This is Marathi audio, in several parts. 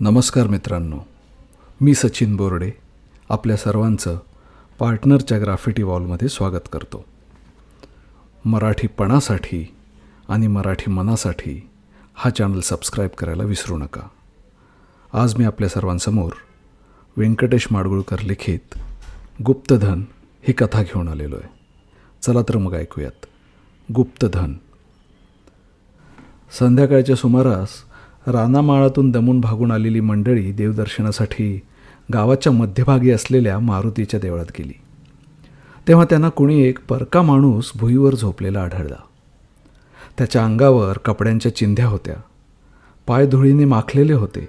नमस्कार मित्रांनो मी सचिन बोर्डे आपल्या सर्वांचं पार्टनरच्या ग्राफिटी वॉलमध्ये स्वागत करतो. मराठीपणासाठी आणि मराठी मनासाठी हा चॅनल सबस्क्राईब करायला विसरू नका. आज मी आपल्या सर्वांसमोर व्यंकटेश माडगुळकर लिखित गुप्तधन ही कथा घेऊन आलेलो आहे. चला तर मग ऐकूयात. गुप्तधन. संध्याकाळच्या सुमारास रानामाळातून दमून भागून आलेली मंडळी देवदर्शनासाठी गावाच्या मध्यभागी असलेल्या मारुतीच्या देवळात गेली. तेव्हा त्यांना कुणी एक परका माणूस भुईवर झोपलेला आढळला. त्याच्या अंगावर कपड्यांच्या चिंध्या होत्या. पाय धुळीने माखलेले होते.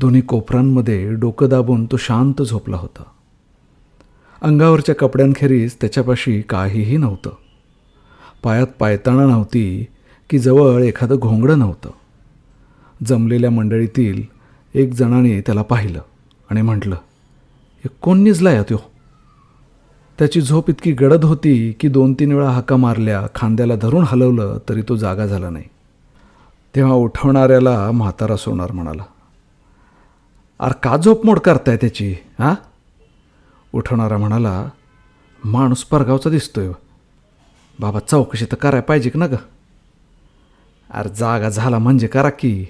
दोन्ही कोपरांमध्ये डोकं दाबून तो शांत झोपला होता. अंगावरच्या कपड्यांखेरीज त्याच्यापाशी काहीही नव्हतं. पायात पायताणा नव्हती की जवळ एखादं घोंगडं नव्हतं. जमलेल्या मंडळीतील एक जणाने त्याला पाहिलं आणि म्हटलं हे कोण निजलाय त्यो त्याची झोप इतकी गडद होती की दोन तीन वेळा हाका मारल्या खांद्याला धरून हलवलं तरी तो जागा झाला नाही. तेव्हा उठवणाऱ्याला म्हातारा सोनार म्हणाला अरे का झोपमोड करताय त्याची हां? उठवणारा म्हणाला माणूस परगावचा दिसतोय बाबा चौकशी तर करायला पाहिजे की ना ग? अरे जागा झाला म्हणजे करा की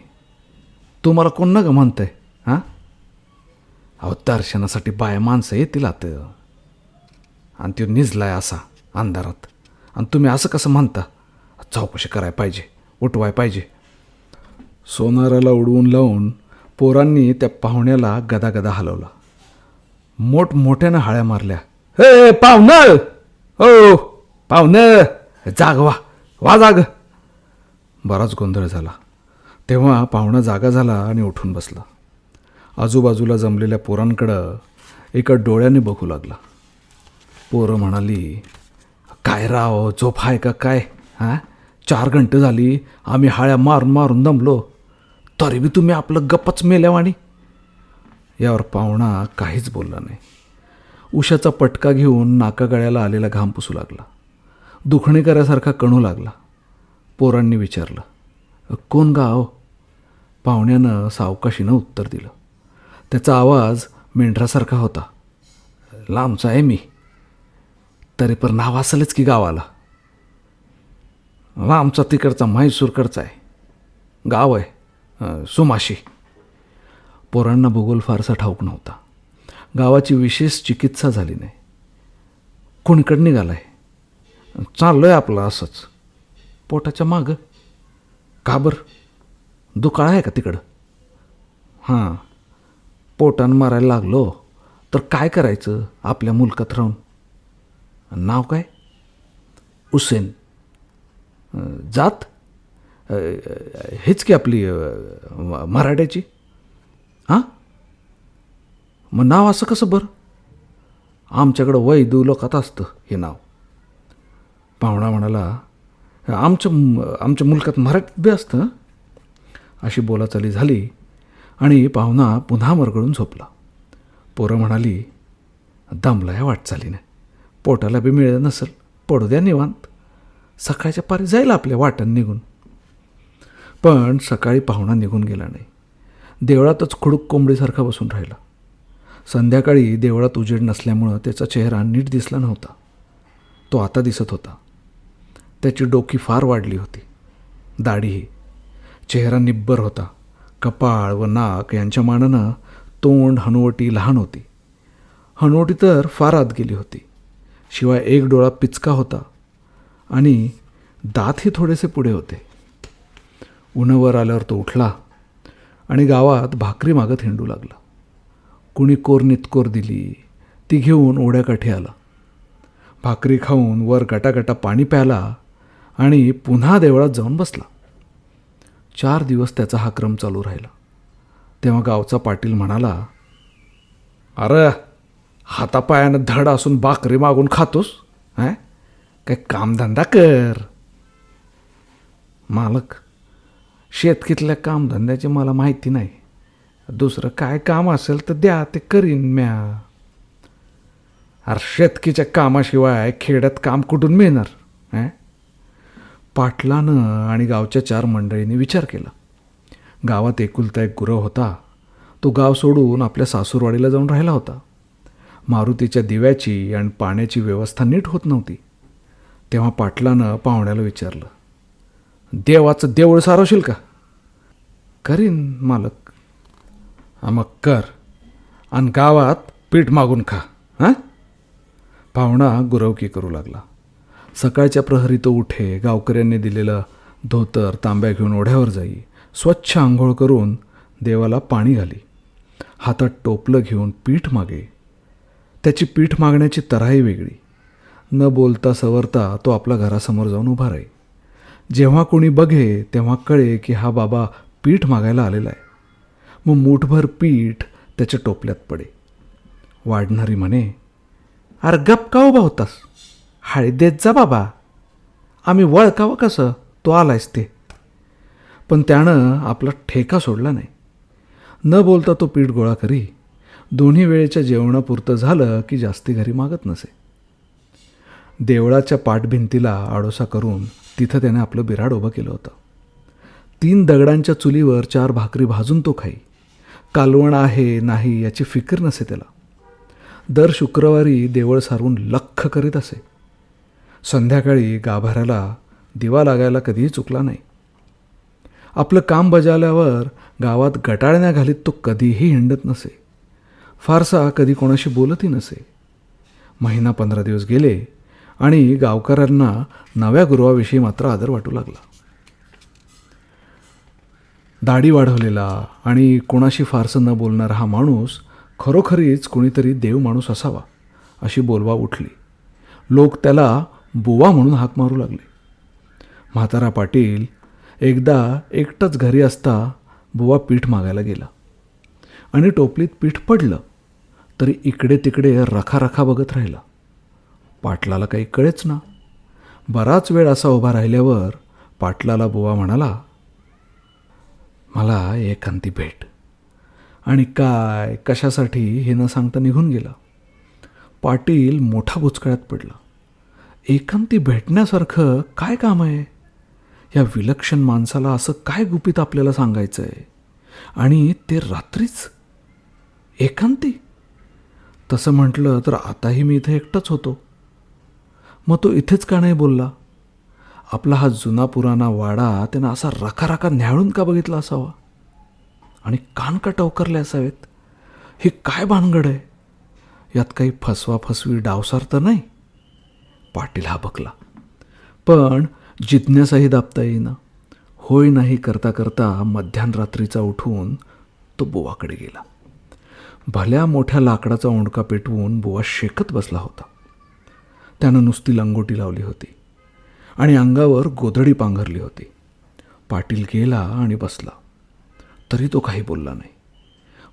तुम्हाला कोण ना ग म्हणतंय हां? अहो दर्शनासाठी बाया माणसं येतील आता. आणि तो निजलाय असा अंधारात. आणि तुम्ही असं कसं म्हणता? चौकशी करायला पाहिजे उठवाय पाहिजे. सोनाराला उडवून लावून पोरांनी त्या पाहुण्याला गदागदा हलवला. मोठमोठ्यानं हाळ्या मारल्या. हे पाहुणं! हो पाहुणं! जाग वा वा जाग बराच गोंधळ झाला. तेव्हा पाहुणा जागा झाला आणि उठून बसला. आजूबाजूला जमलेल्या पोरांकडं एका डोळ्याने बघू लागला. पोरं म्हणाली काय राव झोप आहे का काय? हां? चार घंटे झाली आम्ही हाळ्या मारून मारून दमलो. तरी बी तुम्ही आपलं गप्पच मेल्यावाणी. यावर पाहुणा काहीच बोलला नाही. उशाचा पटका घेऊन नाकागळ्याला आलेला घाम पुसू लागला. दुखणे करासारखा कणू लागला. पोरांनी विचारलं कोण गाव? पाहुण्यानं सावकाशीनं उत्तर दिलं. त्याचा आवाज मेंढरासारखा होता. लांबचा आहे मी. तरी पण नाव असेलच की गावाला. लांबचा तिकडचा म्हैसूरकडचा आहे. गाव आहे सुमाशी. पोरांना भूगोल फारसा ठाऊक नव्हता. गावाची विशेष चिकित्सा झाली नाही. कोणीकडे निघालाय? आहे आपलं असंच. पोटाच्या मागं. का बरं? दुकाळ आहे का तिकडं? हां. पोटानं मारायला लागलो तर काय करायचं आपल्या मुलकात राहून? नाव काय? हुसेन जात? हेच की आपली म- मराठ्याची? हां? मग नाव असं कसं बरं? आमच्याकडं वैदू लोकात असतं हे नाव. पाहुणा म्हणाला आमच्या आमच्या मुलकात मराठीत बी असतं अशी बोलाचाली झाली आणि पाहुणा पुन्हा मरगळून झोपला. पोरं म्हणाली दमला या वाटचालीने. पोटाला बी मिळत नसेल. पडू द्या निवांत. सकाळच्या पारी जाईल आपल्या वाटण निघून. पण सकाळी पाहुणा निघून गेला नाही. देवळातच खुडूक कोंबडीसारखा बसून राहिला. संध्याकाळी देवळात उजेड नसल्यामुळं त्याचा चेहरा नीट दिसला नव्हता. तो आता दिसत होता. त्याची डोकी फार वाढली होती. दाढीही चेहरा निब्बर होता. कपाळ व नाक यांच्या मानानं तोंड हनुवटी लहान होती. हनुवटी तर फार आत गेली होती. शिवाय एक डोळा पिचका होता आणि दातही थोडेसे पुढे होते. उन्हावर आल्यावर तो उठला आणि गावात भाकरी मागत हिंडू लागला. कुणी कोर नितकोर दिली ती घेऊन ओढ्याकाठी आला. भाकरी खाऊन वर गटागटा पाणी प्याला आणि पुन्हा देवळात जाऊन बसला. चार दिवस त्याचा हा क्रम चालू राहिला. तेव्हा गावचा पाटील म्हणाला अरे हातापायानं धड असून भाकरी मागून खातोस हां? काय कामधंदा कर. मालक शेतकीतल्या कामधंद्याची मला माहिती नाही. दुसरं काय काम असेल तर द्या ते करीन म्या. अरे शेतकीच्या कामाशिवाय खेड्यात काम कुठून मिळणार हां? पाटलानं आणि गावच्या चार मंडळींनी विचार केला. गावात एकुलता एक गुरव होता. तो गाव सोडून आपल्या सासूरवाडीला जाऊन राहिला होता. मारुतीच्या दिव्याची आणि पाण्याची व्यवस्था नीट होत नव्हती. तेव्हा पाटलानं पाहुण्याला विचारलं देवाचं देवळ सारवशील का? करीन मालक. मग कर आणि गावात पीठ मागून खा. हां? पाहुणा गुरवकी करू लागला. सकाळच्या प्रहरी तो उठे गावकऱ्यांनी दिलेलं धोतर तांब्या घेऊन ओढ्यावर जाई. स्वच्छ आंघोळ करून देवाला पाणी घाली. हातात टोपलं घेऊन पीठ मागे. त्याची पीठ मागण्याची तराही वेगळी. न बोलता सवरता तो आपल्या घरासमोर जाऊन उभा राही. जेव्हा कोणी बघे तेव्हा कळे की हा बाबा पीठ मागायला आलेला आहे. मग मूठभर पीठ त्याच्या टोपल्यात पडे. वाढणारी म्हणे अरे गप का उभा होतास? देत जा बाबा. आम्ही वळकावं कसं? तो आलायस ते. पण त्यानं आपला ठेका सोडला नाही. न बोलता तो पीठ गोळा करी. दोन्ही वेळेच्या जेवणापुरतं झालं की जास्ती घरी मागत नसे. देवळाच्या पाठभिंतीला आडोसा करून तिथं त्याने आपलं बिराड उभं केलं होतं. तीन दगडांच्या चुलीवर चार भाकरी भाजून तो खाई. कालवण आहे नाही याची फिकीर नसे त्याला. दर शुक्रवारी देवळ सारून लख्ख करीत असे. संध्याकाळी गाभाऱ्याला दिवा लागायला कधीही चुकला नाही. आपलं काम बजावल्यावर गावात गटाळण्या घालीत तो कधीही हिंडत नसे. फारसा कधी कोणाशी बोलतही नसे. महिना पंधरा दिवस गेले आणि गावकऱ्यांना नव्या गुरुवाविषयी मात्र आदर वाटू लागला. दाढी वाढवलेला आणि कोणाशी फारसं न बोलणारा हा माणूस खरोखरीच कोणीतरी देव माणूस असावा अशी बोलवा उठली. लोक त्याला बुवा म्हणून हाक मारू लागले. म्हातारा पाटील एकदा एकटाच घरी असता बुवा पीठ मागायला गेला. आणि टोपलीत पीठ पडलं तरी इकडे तिकडे रखा बघत राहिला. पाटलाला काही कळेच ना. बराच वेळ असा उभा राहिल्यावर पाटलाला बुवा म्हणाला मला एकांती भेट. आणि काय कशासाठी हे न सांगता निघून गेला. पाटील मोठा बुचकळ्यात पडला. एकांती भेटण्यासारखं काय काम आहे? या विलक्षण माणसाला असं काय गुपित आपल्याला सांगायचं आहे आणि ते रात्रीच एकांती? तसं म्हटलं तर आताही मी इथे एकटाच होतो. मग तो इथेच का नाही बोलला? आपला हा जुना पुराणा वाडा त्यानं असा रखा न्याळून का बघितला असावा? आणि कान का टवकरले असावेत? हे काय भानगड आहे? यात काही फसवा फसवी डावसार तर नाही? पाटील हा बकला. पण जिज्ञासाही दाबता येईना. होय नाही करता करता मध्यान रात्रीचा उठून तो बुवाकडे गेला. भल्या मोठ्या लाकडाचा ओंडका पेटवून बुवा शेकत बसला होता. त्यानं नुसती लंगोटी लावली होती आणि अंगावर गोधडी पांघरली होती. पाटील गेला आणि बसला. तरी तो काही बोलला नाही.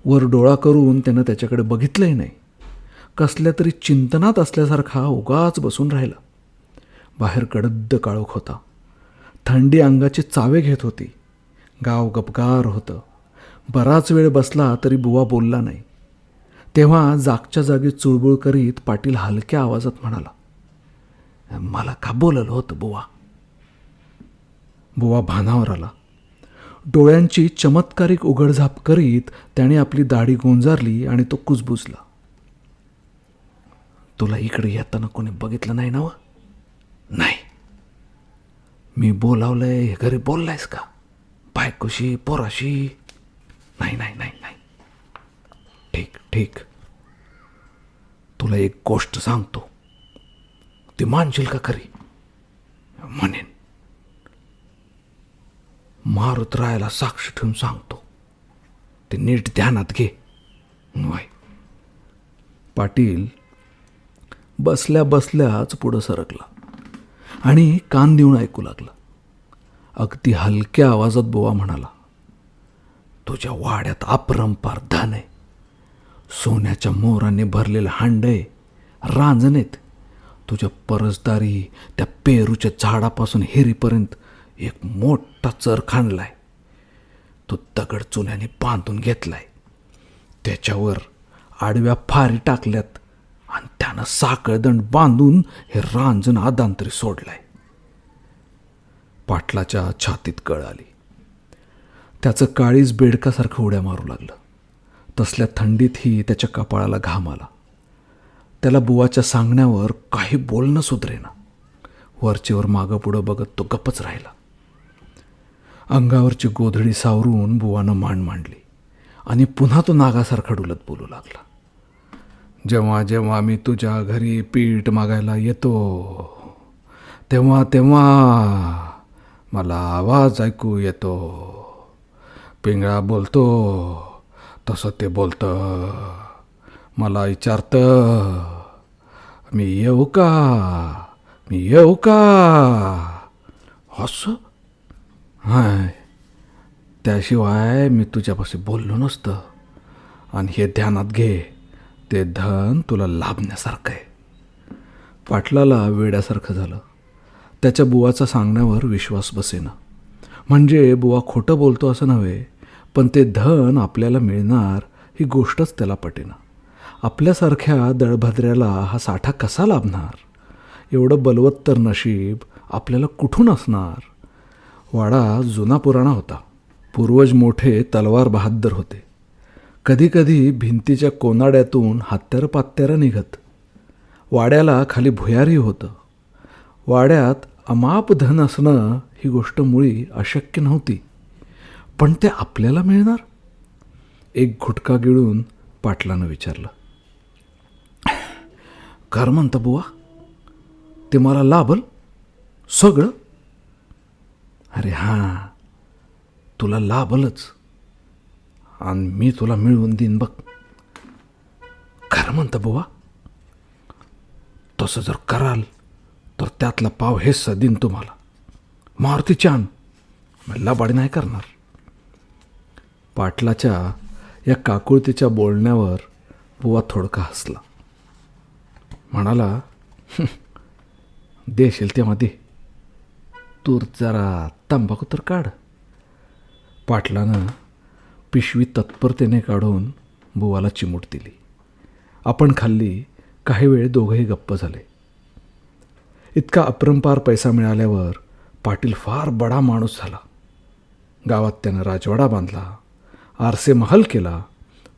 वर डोळा करून त्यानं त्याच्याकडे बघितलंही नाही. कसल्या तरी चिंतनात असल्यासारखा उगाच बसून राहिला. बाहेर कडद्द काळोख होता. थंडी अंगाचे चावे घेत होती. गाव गपगार होतं. बराच वेळ बसला तरी बुवा बोलला नाही. तेव्हा जागच्या जागी चुळबुळ करीत पाटील हलक्या आवाजात म्हणाला मला का बोललं होतं बुवा? बुवा भानावर आला. डोळ्यांची चमत्कारिक उघडझाप करीत त्याने आपली दाढी गोंजारली आणि तो कुजबुजला. तुला इकडे येताना कोणी बघितलं नाही ना व? नाही. मी बोलावलंय हे घरी बोललायस का? बायकोशी पोराशी? नाही नाही नाही नाही. ठीक ठीक. तुला एक गोष्ट सांगतो. ती मानशील का खरी? म्हणेन. मारुतरायाला साक्ष ठेवून सांगतो. ते नीट ध्यानात घे. पाटील बसल्या बसल्याच पुढं सरकला. आणि कान देऊन ऐकू लागला. अगदी हलक्या आवाजात बोवा म्हणाला तुझ्या वाड्यात अपरंपार धन आहे. सोन्याच्या मोराने भरलेलं हांड आहे रांजणेत तुझ्या परसदारी त्या पेरूच्या झाडापासून हिरीपर्यंत एक मोठा चर खांडलाय तो दगड चुन्याने बांधून घेतलाय. त्याच्यावर आडव्या फारी टाकल्यात. आणि त्यानं साखळदंड बांधून हे रांजण आदांतरी सोडलंय. पाटलाच्या छातीत कळ आली. त्याचं काळीज बेडकासारखं उड्या मारू लागलं. तसल्या थंडीतही त्याच्या कपाळाला घाम आला. त्याला बुवाच्या सांगण्यावर काही बोलणं सुधरेना. वरचेवर मागं पुढं बघत तो गप्पच राहिला. अंगावरची गोधडी सावरून बुवानं मान मांडली आणि पुन्हा तो नागासारखा डुलत बोलू लागला. जेव्हा जेव्हा मी तुझ्या घरी पीठ मागायला येतो तेव्हा तेव्हा मला आवाज ऐकू येतो. पिंगळा बोलतो तसं ते बोलतं. मला विचारतं मी येऊ का? मी येऊ का? असं? हाय. त्याशिवाय मी तुझ्यापाशी बोललो नसतं. आणि हे ध्यानात घे. ते धन तुला लाभण्यासारखं आहे. पाटलाला वेड्यासारखं झालं. त्याच्या बुवाचा सांगण्यावर विश्वास बसेना. म्हणजे बुवा खोटं बोलतो असं नव्हे पण ते धन आपल्याला मिळणार ही गोष्टच त्याला पटेना. आपल्यासारख्या दळभद्र्याला हा साठा कसा लाभणार? एवढं बलवत्तर नशीब आपल्याला कुठून असणार? वाडा जुना पुराणा होता. पूर्वज मोठे तलवार बहाद्दर होते. कधीकधी भिंतीच्या कोनाड्यातून हत्यारं पात्यारं निघत. वाड्याला खाली भुयारी होतं. वाड्यात अमाप धन असणं ही गोष्ट मुळी अशक्य नव्हती. पण ते आपल्याला मिळणार? एक घुटका गिळून पाटलानं विचारलं. कर म्हणतं बुवा. ते मला लाभल. सगळं. अरे हां. तुला लाभलच. आणि मी तुला मिळवून देईन बघ. खरं म्हणतं बुवा? तसं जर कराल तर त्यातला पाव हेच देईन तुम्हाला. मारुती चान लबाडी नाही करणार. पाटलाच्या या काकुळतीच्या बोलण्यावर बुवा थोडका हसला. म्हणाला देशील तेव्हा दे. तूर जरा तंबाखू तर काढ. पाटलानं पिशवी तत्परतेने काढून बुवाला चिमूट दिली. आपण खाल्ली काही वेळ दोघंही गप्प झाले. इतका अपरंपार पैसा मिळाल्यावर पाटील फार बडा माणूस झाला. गावात त्यानं राजवाडा बांधला आरसे महल केला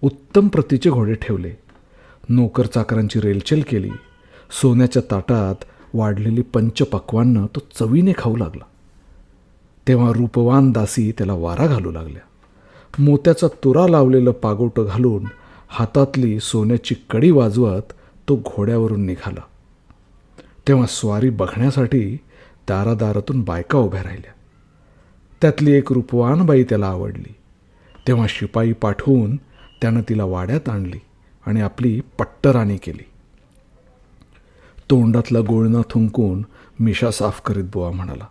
उत्तम प्रतीचे घोडे ठेवले नोकर चाकरांची रेलचेल केली सोन्याच्या ताटात वाढलेली पंचपक्वान्न तो चवीने खाऊ लागला. तेव्हा रूपवान दासी त्याला वारा घालू लागल्या. मोत्याचा तुरा लावलेलं पागोटं घालून हातातली सोन्याची कडी वाजवत तो घोड्यावरून निघाला. तेव्हा स्वारी बघण्यासाठी दारादारातून बायका उभ्या राहिल्या. त्यातली एक रूपवान बाई त्याला आवडली. तेव्हा शिपाई पाठवून त्यानं तिला वाड्यात आणली आणि आपली पट्टराणी केली. तोंडातला गोळणा थुंकून मिशा साफ करीत बुवा म्हणाला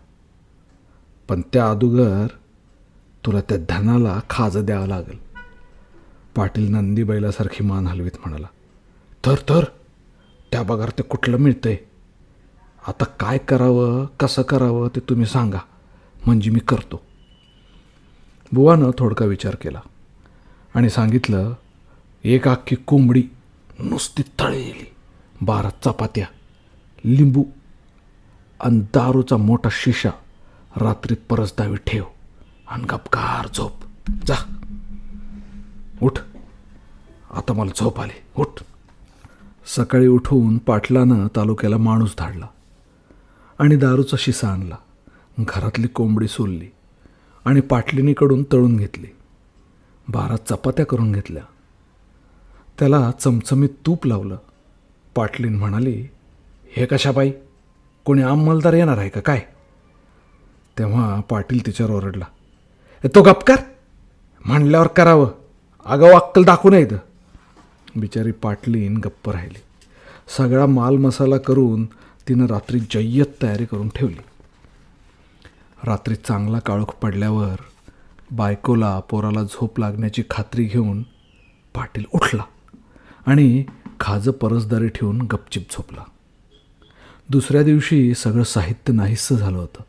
पण त्या अदुगर तुला त्या धनाला खाज द्यावं लागेल. पाटील नंदीबाईलासारखी मान हलवीत म्हणाला तर तर त्या बघार ते कुठलं मिळतंय? आता काय करावं कसं करावं ते तुम्ही सांगा म्हणजे मी करतो. बुवानं थोडका विचार केला आणि सांगितलं एक अख्खी कोंबडी नुसती तळलेली बारा चपात्या लिंबू आणि दारूचा मोठा शिशा रात्री परसदावी ठेव. आणि गपकार झोप. जा. उठ. आता मला झोप आली. उठ. सकाळी उठून पाटलानं तालुक्याला माणूस धाडला आणि दारूचा शिसा आणला. घरातली कोंबडी सोलली आणि पाटलिनीकडून तळून घेतली. बारा चपात्या करून घेतल्या. त्याला चमचमीत तूप लावलं. पाटलीन म्हणाली हे कशा बाई? कोणी अंमलदार येणार आहे का? काय? तेव्हा पाटील तिच्यावर ओरडला तो गपकार म्हणल्यावर करावं. अगं अक्कल दाखवू नये इथं. बिचारी पाटलीन गप्प राहिली. सगळा माल मसाला करून तिनं रात्री जय्यत तयारी करून ठेवली. रात्री चांगला काळोख पडल्यावर बायकोला पोराला झोप लागण्याची खात्री घेऊन पाटील उठला आणि खाजं परसदारी ठेवून गपचिप झोपला. दुसऱ्या दिवशी सगळं साहित्य नाहीसं झालं होतं.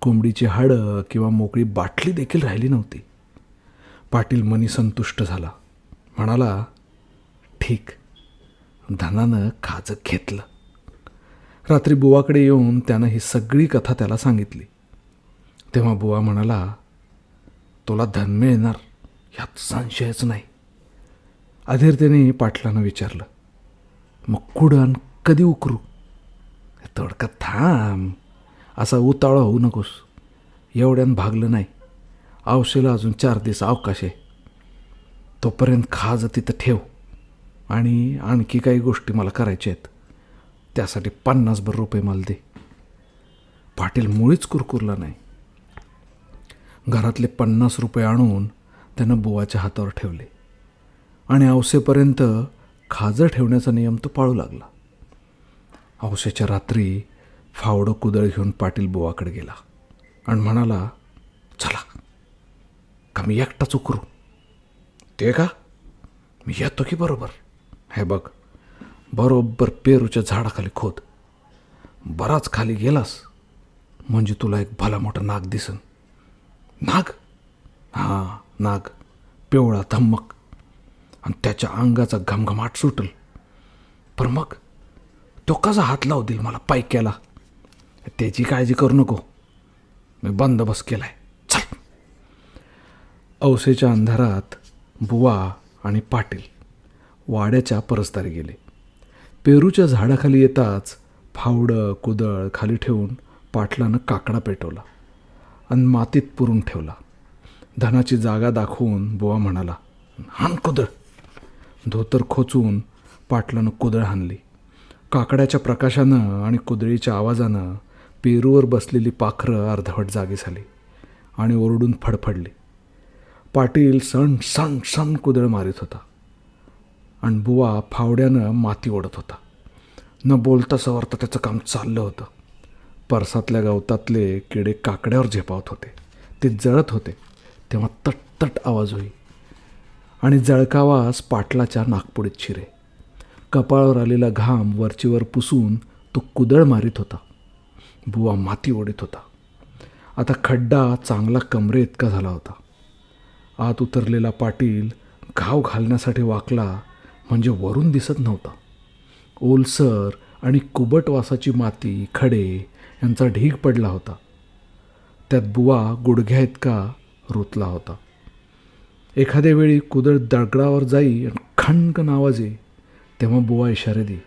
कोंबडीची हाडं किंवा मोकळी बाटली देखील राहिली नव्हती. पाटील मनी संतुष्ट झाला. म्हणाला ठीक. धनानं खाजं घेतलं. रात्री बुवाकडे येऊन त्यानं ही सगळी कथा त्याला सांगितली. तेव्हा बुवा म्हणाला तुला धन मिळणार ह्यात संशयच नाही. अधीरतेने पाटलानं विचारलं मग कुडण कधी उकरू? तडका थांब. असा उतावळा होऊ नकोस. एवढ्यानं भागलं नाही. आवशेला अजून चार दिवस अवकाश आहे. तोपर्यंत खाज तिथं ठेव. आणि आणखी काही गोष्टी मला करायच्या आहेत. त्यासाठी पन्नासभर रुपये मला दे. पाटील मुळीच कुरकुरला नाही. घरातले पन्नास रुपये आणून त्यानं बुवाच्या हातावर ठेवले. आणि अवसेपर्यंत खाजं ठेवण्याचा नियम तो पाळू लागला. अवसेच्या रात्री फावडं कुदळ घेऊन पाटील बुवाकडे गेला आणि म्हणाला चला का मी एकटाच उकरू? ते का? मी येतो की बरोबर? हे बघ बरोबर पेरूच्या झाडाखाली खोद. बराच खाली गेलास म्हणजे तुला एक भला मोठा नाग दिसन. नाग? हां नाग. पिवळा धम्मक. आणि त्याच्या अंगाचा घमघमाट सुटल. पण मग तो कसा हात लावतील मला पायक्याला? त्याची काळजी करू नको. मी बंदोबस्त केलाय. चल. औसेच्या अंधारात बुवा आणि पाटील वाड्याच्या परस्तारी गेले. पेरूच्या झाडाखाली येताच फावडं कुदळ खाली ठेवून पाटलानं काकडा पेटवला आणि मातीत पुरून ठेवला. धनाची जागा दाखवून बुवा म्हणाला हाण कुदळ. धोतर खोचून पाटलानं कुदळ हाणली. काकड्याच्या प्रकाशानं आणि कुदळीच्या आवाजानं पेरूवर बसलेली पाखरं अर्धवट जागी झाली आणि ओरडून फडफडली. पाटील सण सण सण कुदळ मारित होता. आणि बुवा फावड्यानं माती ओढत होता. न बोलता सवरता त्याचं काम चाललं होतं. परसातल्या गवतातले किडे काकड्यावर झेपावत होते. ते जळत होते. तेव्हा तटतट आवाज होई. आणि जळकावास पाटलाच्या नागपुडीत शिरे. कपाळावर आलेला घाम वरचीवर पुसून तो कुदळ मारित होता. बुवा माती ओढीत होता. आता खड्डा चांगला कमरे इतका झाला होता. आत उतरलेला पाटील घाव घालण्यासाठी वाकला म्हणजे वरून दिसत नव्हता. ओलसर आणि कुबट वासाची माती खडे यांचा ढीग पडला होता. त्यात बुवा गुडघ्या इतका रुतला होता. एखाद्या वेळी कुदळ दगडावर जाई आणि खणकन आवाज येई तेव्हा बुवा इशारे दे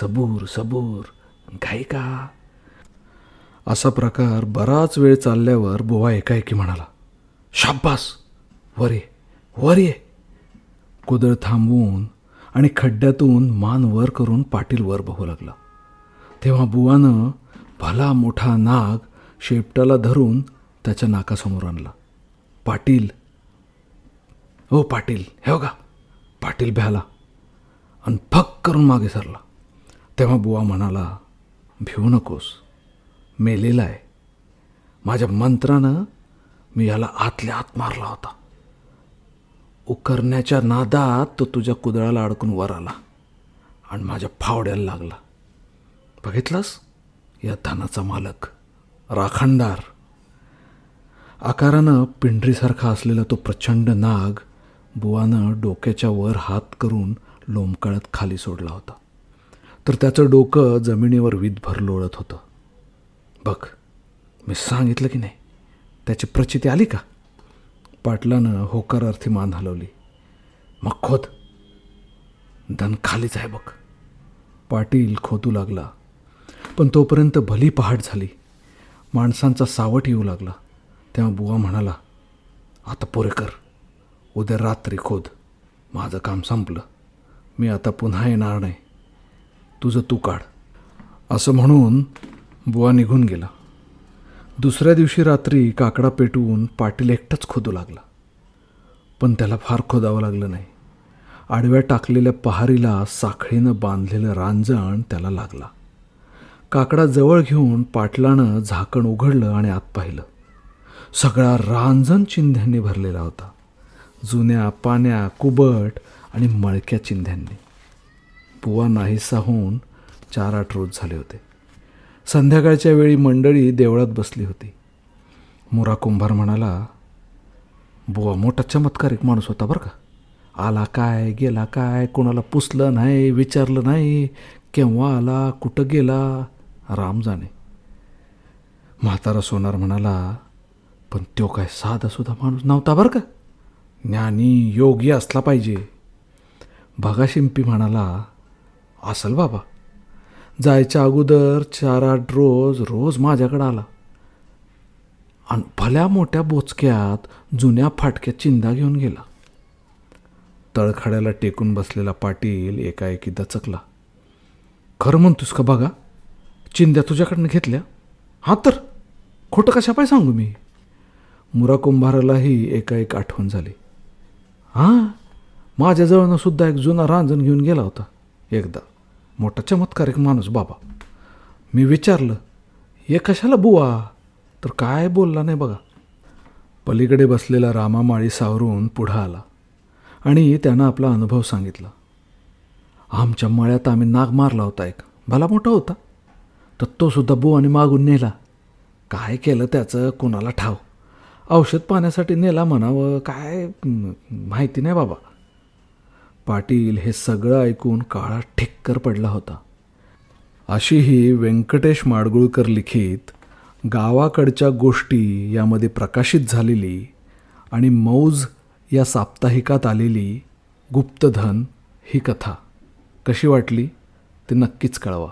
सबूर सबूर घाई का? असा प्रकार बराच वेळ चालल्यावर बुवा एकाएकी म्हणाला शाब्बास वर ये वर. ये कुदळ थांबवून आणि खड्ड्यातून मान वर करून पाटील वर बघू लागला. तेव्हा बुवानं भला मोठा नाग शेपटाला धरून त्याच्या नाकासमोर आणला. पाटील. हो पाटील हे का पाटील भ्याला आणि फक करून मागे सरला. तेव्हा बुवा म्हणाला भिवू नकोस. मेलेला आहे. माझ्या मंत्रानं मी याला आतल्या आत मारला होता. उकरण्याच्या नादात तो तुझ्या कुदळाला अडकून वर आला आणि माझ्या फावड्याला लागला. बघितलास? या धनाचा मालक राखणदार. आकारानं पिंढरीसारखा असलेला तो प्रचंड नाग बुवानं डोक्याच्या वर हात करून लोंबकळत खाली सोडला होता. तर त्याचं डोकं जमिनीवर वीतभर लोळत होतं. बघ मी सांगितलं की नाही? त्याची प्रचिती आली का? पाटलानं होकार अर्थी मान हलवली. मग खोद. धन खालीच आहे बघ. पाटील खोदू लागला. पण तोपर्यंत भली पहाट झाली. माणसांचा सावट येऊ लागला. तेव्हा बुवा म्हणाला आता पोरे कर. उद्या रात्री खोद. माझं काम संपलं. मी आता पुन्हा येणार नाही. तुझं तू काढ. असं म्हणून बुवा निघून गेला. दुसऱ्या दिवशी रात्री काकडा पेटवून पाटील एकटाच खोदू लागला. पण त्याला फार खोदावं लागलं नाही. आडव्या टाकलेल्या पहारीला साखळीनं बांधलेलं रांजण त्याला लागला. काकडा जवळ घेऊन पाटलानं झाकण उघडलं आणि आत पाहिलं. सगळा रांजण चिंध्यांनी भरलेला होता. जुन्या पाण्या कुबट आणि मळक्या चिंध्यांनी. बुवा नाहीसा होऊन चार आठ रोज झाले होते. संध्याकाळच्या वेळी मंडळी देवळात बसली होती. मुरा कुंभार म्हणाला बुवा मोठा चमत्कारिक माणूस होता बरं का. आला काय गेला काय कोणाला पुसलं नाही विचारलं नाही केव्हा आला कुठं गेला राम जाणे. म्हातारा सोनार म्हणाला पण तो काय साधा सुद्धा माणूस नव्हता बरं का. ज्ञानी योगी असला पाहिजे. भगा शिंपी म्हणाला असल बाबा जायच्या अगोदर चार आठ रोज रोज माझ्याकडं आला. आणि भल्या मोठ्या बोचक्यात जुन्या फाटक्या चिंदा घेऊन गेला. तळखड्याला टेकून बसलेला पाटील एकाएकी दचकला. खरं म्हणतोस का बघा चिंध्या तुझ्याकडनं घेतल्या? हा तर. खोटं कशा पाय सांगू मी? मुरा कुंभारालाही एकाएक आठवण झाली. हां माझ्याजवळनं सुद्धा एक जुना रांजण घेऊन गेला होता एकदा. मोठा चमत्कारिक माणूस बाबा. मी विचारलं हे कशाला बुवा? तर काय बोलला नाही बघा. पलीकडे बसलेला रामामाळी सावरून पुढं आला आणि त्यानं आपला अनुभव सांगितला. आमच्या मळ्यात आम्ही नाग मारला होता एक. भला मोठा होता. तर तोसुद्धा बुवाने मागून नेला. काय केलं त्याचं कोणाला ठाव? औषध पाण्यासाठी नेला म्हणावं काय माहिती नाही बाबा. पाटील हे सगळं ऐकून काळा ठिक्कर पडला होता. अशी ही व्यंकटेश माडगुळकर लिखित गावाकडच्या गोष्टी यामध्ये प्रकाशित झालेली आणि मौज या साप्ताहिकात आलेली गुप्तधन ही कथा. कशी वाटली ते नक्कीच कळवा.